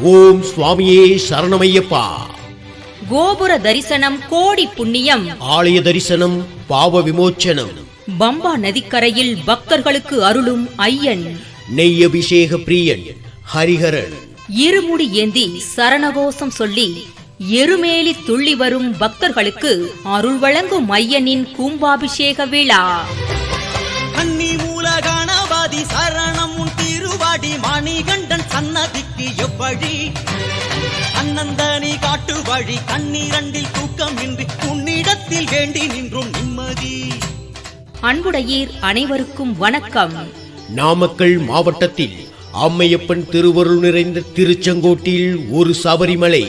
ஓம் சுவாமியே சரணமையப்பா. கோபுர தரிசனம் கோடி புண்ணியம். ஆலய தரிசனம் பாவ விமோச்சனம். பம்பா நதிக்கரையில் பக்தர்களுக்கு அருளும் ஐயன். நெய் அபிஷேக பிரியன் ஹரிஹரன். இருமுடி ஏந்தி சரணகோஷம் சொல்லி எருமேலி துள்ளி வரும் பக்தர்களுக்கு அருள் வழங்கும் ஐயனின் கும்பாபிஷேக விழா. கன்னி மூல கணபதி சரணம் உன் திருவாடி மணிகண்டன் சன்னதிக்கு எவ்வழி அன்னந்தனி காட்டு வழி கண்ணீரண்டில் தூக்கம் இன்றி உன்னிடத்தில் வேண்டி நின்றும் நிம்மதி. அன்புடையீர் அனைவருக்கும் வணக்கம். நாமக்கல் மாவட்டத்தில் அம்மையப்பன் திருவருள் நிறைந்த திருச்செங்கோட்டில் ஒரு சபரிமலை.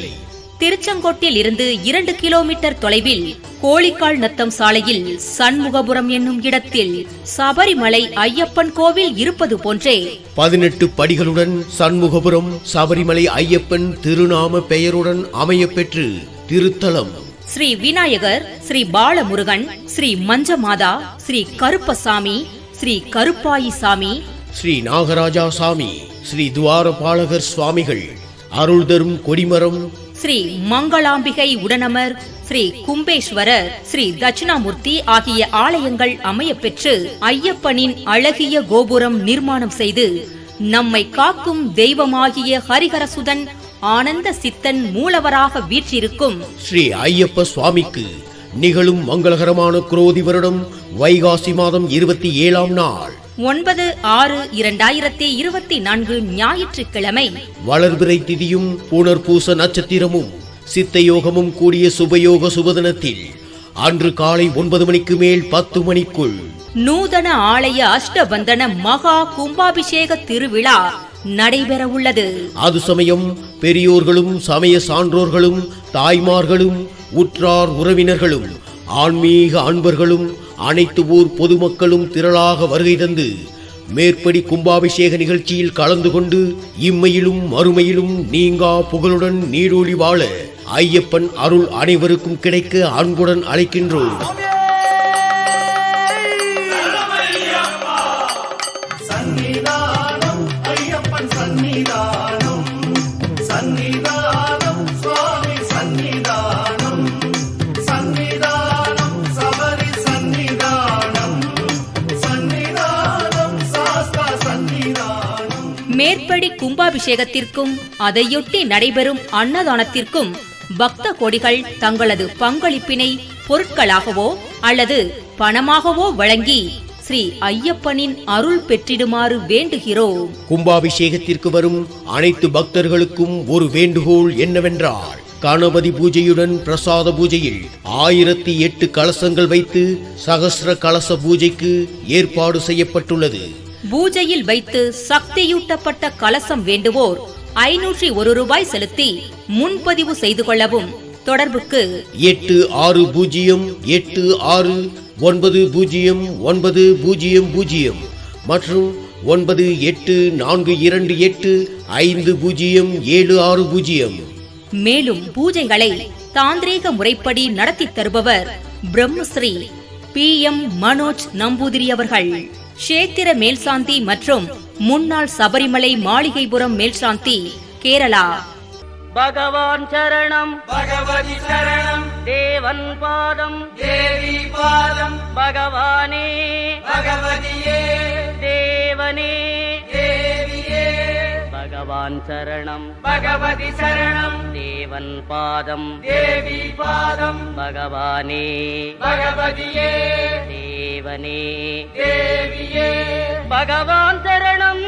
திருச்செங்கோட்டில் இருந்து இரண்டு கிலோமீட்டர் தொலைவில் கோழிக்கால் நத்தம் சாலையில் சண்முகபுரம் என்னும் இடத்தில் சபரிமலை ஐயப்பன் கோவில் இருப்பது போன்றே பதினெட்டு படிகளுடன் சண்முகபுரம் சபரிமலை ஐயப்பன் திருநாம பெயருடன் அமையப்பெற்று திருத்தலம். ஸ்ரீ விநாயகர் ஸ்ரீ பாலமுருகன் ஸ்ரீ மஞ்சமாதா ஸ்ரீ கருப்பசாமி ஸ்ரீ கருப்பாயி சாமி ஸ்ரீ நாகராஜா சாமி ஸ்ரீ துவாரபாலகர் சுவாமிகள். அருள் தரும் கொடிமரம். ஸ்ரீ மங்களாம்பிகை உடனமர் ஸ்ரீ கும்பேஸ்வரர் ஸ்ரீ தட்சிணாமூர்த்தி ஆகிய ஆலயங்கள் அமையப்பெற்று ஐயப்பனின் அழகிய கோபுரம் நிர்மாணம் செய்து நம்மை காக்கும் தெய்வமாகிய ஹரிஹரசுதன் ஆனந்த சித்தன் மூலவராக வீற்றிருக்கும். ஸ்ரீ ஐயப்ப சுவாமிக்கு நிகழும் மங்களகரமான குரோதி வருடம் வைகாசி மாதம் இருபத்தி ஏழாம் நாள். ஒன்பது ஆறு இரண்டாயிரத்தி இருபத்தி நான்கு ஞாயிற்றுக்கிழமை. வளர்பிறை திதியும் புனர்பூச நட்சத்திரமும் சித்த யோகமும் கூடிய சுபயோக சுபதினத்தில் அன்று காலை ஒன்பது மணிக்கு மேல் பத்து மணிக்குள் நூதன ஆலய அஷ்டபந்தன மகா கும்பாபிஷேக திருவிழா நடைபெற உள்ளது அது சமயம் பெரியோர்களும் சமய சான்றோர்களும் தாய்மார்களும் உற்றார் உறவினர்களும் ஆன்மீக அன்பர்களும் அனைத்து ஊர் பொதுமக்களும் திரளாக வருகை தந்து மேற்படி கும்பாபிஷேக நிகழ்ச்சியில் கலந்து கொண்டு இம்மையிலும் மறுமையிலும் நீங்கா புகழுடன் நீடோழி வாழ ஐயப்பன் அருள் அனைவருக்கும் கிடைக்க அன்புடன் அழைக்கின்றோம். மேற்படி கும்பாபிஷேகத்திற்கும் அதையொட்டி நடைபெறும் அன்னதானத்திற்கும் பக்த கோடிகள் தங்களது பங்களிப்பினை பொருட்களாகவோ அல்லது பணமாகவோ வழங்கி ஸ்ரீ ஐயப்பனின் அருள் பெற்றிடுமாறு வேண்டுகிறோம். கும்பாபிஷேகத்திற்கு வரும் அனைத்து பக்தர்களுக்கும் ஒரு வேண்டுகோள் என்னவென்றால் கணபதி பூஜையுடன் பிரசாத பூஜையில் ஆயிரத்தி எட்டு கலசங்கள் வைத்து சகசிர கலச பூஜைக்கு ஏற்பாடு செய்யப்பட்டுள்ளது. பூஜையில் வைத்து சக்தியூட்டப்பட்ட கலசம் வேண்டுவோர் ஐநூற்றி ஒரு ரூபாய் செலுத்தி முன்பதிவு செய்து கொள்ளவும். தொடர்புக்கு எட்டு ஆறு பூஜ்ஜியம் எட்டு ஆறு ஒன்பது பூஜ்ஜியம் ஒன்பது பூஜ்ஜியம் பூஜ்ஜியம் மற்றும் ஒன்பது எட்டு நான்கு இரண்டு எட்டு ஐந்து பூஜ்ஜியம் ஏழு ஆறு பூஜ்ஜியம். மேலும் பூஜைகளை தாந்திரீக முறைப்படி நடத்தி தருபவர் பிரம்மஸ்ரீ பி எம் மனோஜ் நம்பூதிரி அவர்கள். கஷேத்திர மேல்சாந்தி மற்றும் முன்னாள் சபரிமலை மாளிகைபுரம் மேல்சாந்தி கேரளா. பகவான் சரணம். பகவதி சரணம். தேவன் பாதம். தேவி பாதம். பகவானே. பகவதியே. தேவனே. தேவியே. பகவான் சரணம். பகவதி சரணம். தேவன் பாதம். தேவி பாதம். பகவானே. பகவதியே. தேவனே. பகவான் சரணம்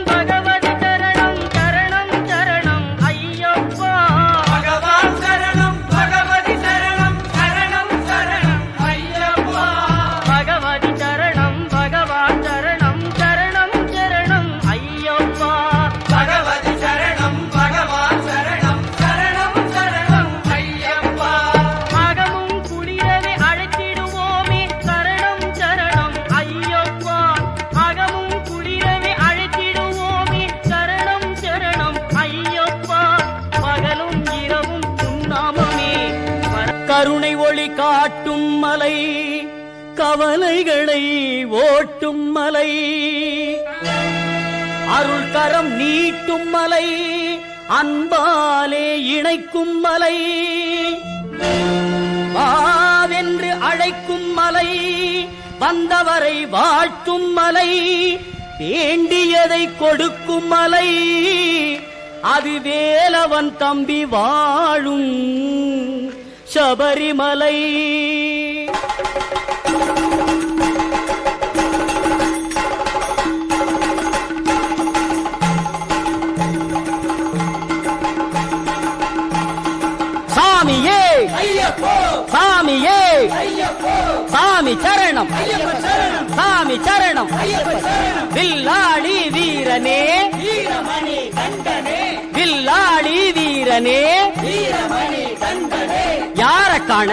காட்டும் மலை கவலைகளை ஓட்டும் மலை. அருள் கரம் நீட்டும் மலை அன்பாலே இணைக்கும் மலை. வாவென்று அழைக்கும் மலை வந்தவரை வாழ்த்தும் மலை. வேண்டியதை கொடுக்கும் மலை அது வேலவன் தம்பி வாழும் சபரிமலை. சாமியே சாமியே சாமி சரணம். சாமி சரணம். வில்லாளி வீரனே. வில்லாளி வீரனே. காண